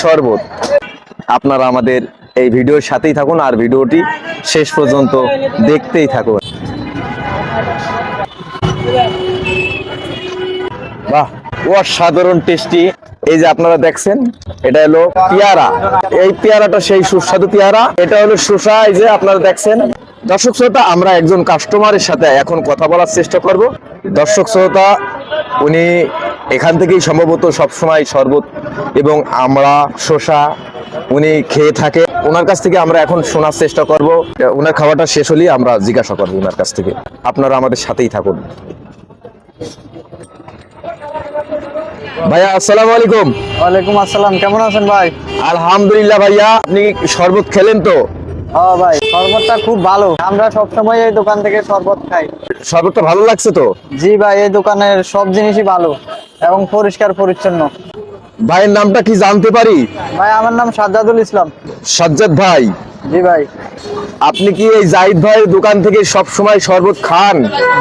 শরবত। আপনারা আমাদের এই ভিডিওর সাথেই থাকুন আর ভিডিওটি শেষ পর্যন্ত দেখতেই থাকুন। বাহ, অসাধারণ টেস্টি এই যে আপনারা দেখছেন, এটা হলো পেয়ারা। এই পেয়ারাটা সেই সুস্বাদু পেয়ারা। এটা হলো শসা, এই যে আপনারা দেখছেন। দর্শক শ্রোতা, আমরা একজন কাস্টমারের সাথে এখন কথা বলার চেষ্টা করব। দর্শক শ্রোতা, উনি এখান থেকেই সম্ভবত সবসময় শরবত এবং আমরা শসা উনি খেয়ে থাকে। ওনার কাছ থেকে আমরা এখন শোনার চেষ্টা করব। ওনার খাওয়াটা শেষ হলেই আমরা জিজ্ঞাসা করব ওনার কাছ থেকে। আপনারা আমাদের সাথেই থাকুন। ভাইয়া আসসালামু আলাইকুম। ওয়ালাইকুম আসসালাম কেমন আছেন ভাই? আলহামদুলিল্লাহ ভাইয়া আপনি শরবত খেলেন তো? হ্যাঁ ভাই শরবতটা খুব ভালো। আমরা সব সময় এই দোকান থেকে শরবত খাই। শরবতটা ভালো লাগছে তো? জি ভাই এই দোকানের সব জিনিসই ভালো। এবং পরিষ্কার পরিচ্ছন্ন। ভাইয়ের নামটা কি জানতে পারি? ভাই আমার নাম সাজ্জাদুল ইসলাম। সাজ্জাদ ভাই। জি ভাই। আপনি কি এই জাহিদ ভাইয়ের দোকান থেকে সব সময় শরবত খান?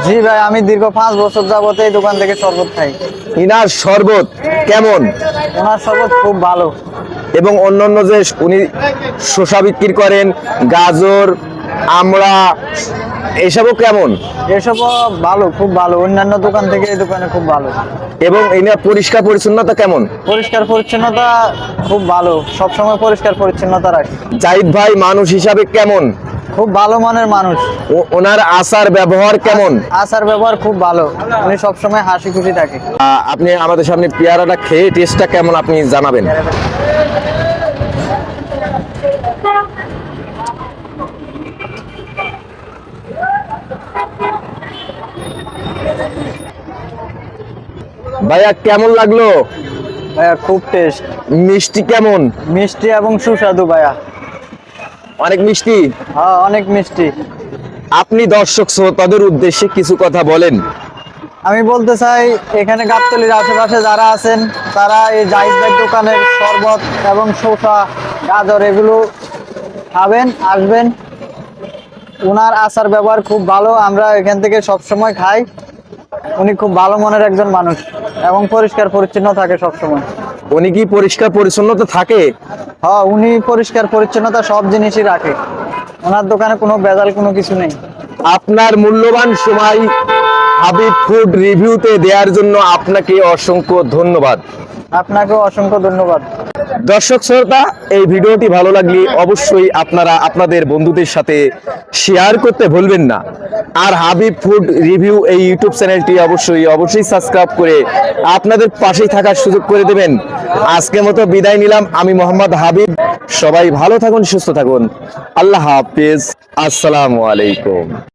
জি ভাই আমি দীর্ঘ পাঁচ বছর যাবত এই দোকান থেকে শরবত খাই। ইনার শরবত কেমন? ওনার শরবত খুব ভালো। এবং অন্যান্য যে উনি শসা বিক্রি করেন গাজর আমড়া এসবও কেমন? এসবও ভালো খুব ভালো। অন্যান্য দোকান থেকে এই দোকানে খুব ভালো। এবং এনার পরিষ্কার পরিচ্ছন্নতা কেমন? পরিষ্কার পরিচ্ছন্নতা খুব ভালো। সব সময় পরিষ্কার পরিচ্ছন্নতা রাখে। জাহিদ ভাই মানুষ হিসাবে কেমন? খুব ভালো মানের মানুষ। ওনার আচার ব্যবহার কেমন? আচার ব্যবহার খুব ভালো। উনি সবসময় হাসি খুশি থাকে। আপনি আমাদের সামনে পেয়ারাটা খেয়ে টেস্টটা কেমন আপনি জানাবেন? ভাইয়া কেমন লাগল? ভাইয়া খুব টেস্ট মিষ্টি কেমন? মিষ্টি এবং সুস্বাদু ভাইয়া। অনেক মিষ্টি? হ্যাঁ অনেক মিষ্টি। আপনি দর্শক শ্রোতাদের উদ্দেশ্যে কিছু কথা বলেন। আমি বলতে চাই এখানে গাবতলির আশেপাশে যারা আছেন তারা এই জাহিদ ভাই দোকানের শরবত এবং শসা গাজর এগুলো খাবেন আসবেন। ওনার আচার ব্যবহার খুব ভালো আমরা এখান থেকে সব সময় খাই। উনি খুব ভালো মনের একজন মানুষ এবং পরিষ্কার পরিচ্ছন্ন থাকে সবসময়। উনি কি পরিষ্কার পরিচ্ছন্নতা থাকে? হ্যাঁ উনি পরিষ্কার পরিচ্ছন্নতা সব জিনিসই রাখে। ওনার দোকানে কোনো বেজাল কোনো কিছু নেই। আপনার মূল্যবান সময় হাবিব ফুড রিভিউতে দেওয়ার জন্য আপনাকে অসংখ্য ধন্যবাদ। আপনাকে অসংখ্য ধন্যবাদ। দর্শক শ্রোতা, এই ভিডিওটি ভালো লাগলে অবশ্যই আপনারা আপনাদের বন্ধুদের সাথে শেয়ার করতে ভুলবেন না। আর হাবিব ফুড রিভিউ এই ইউটিউব চ্যানেলটি অবশ্যই অবশ্যই সাবস্ক্রাইব করে আপনাদের পাশেই থাকার সুযোগ করে দেবেন। আজকের মতো বিদায় নিলাম, আমি মোহাম্মদ হাবিব। সবাই ভালো থাকুন, সুস্থ থাকুন। আল্লাহ হাফিজ। আসসালামু আলাইকুম।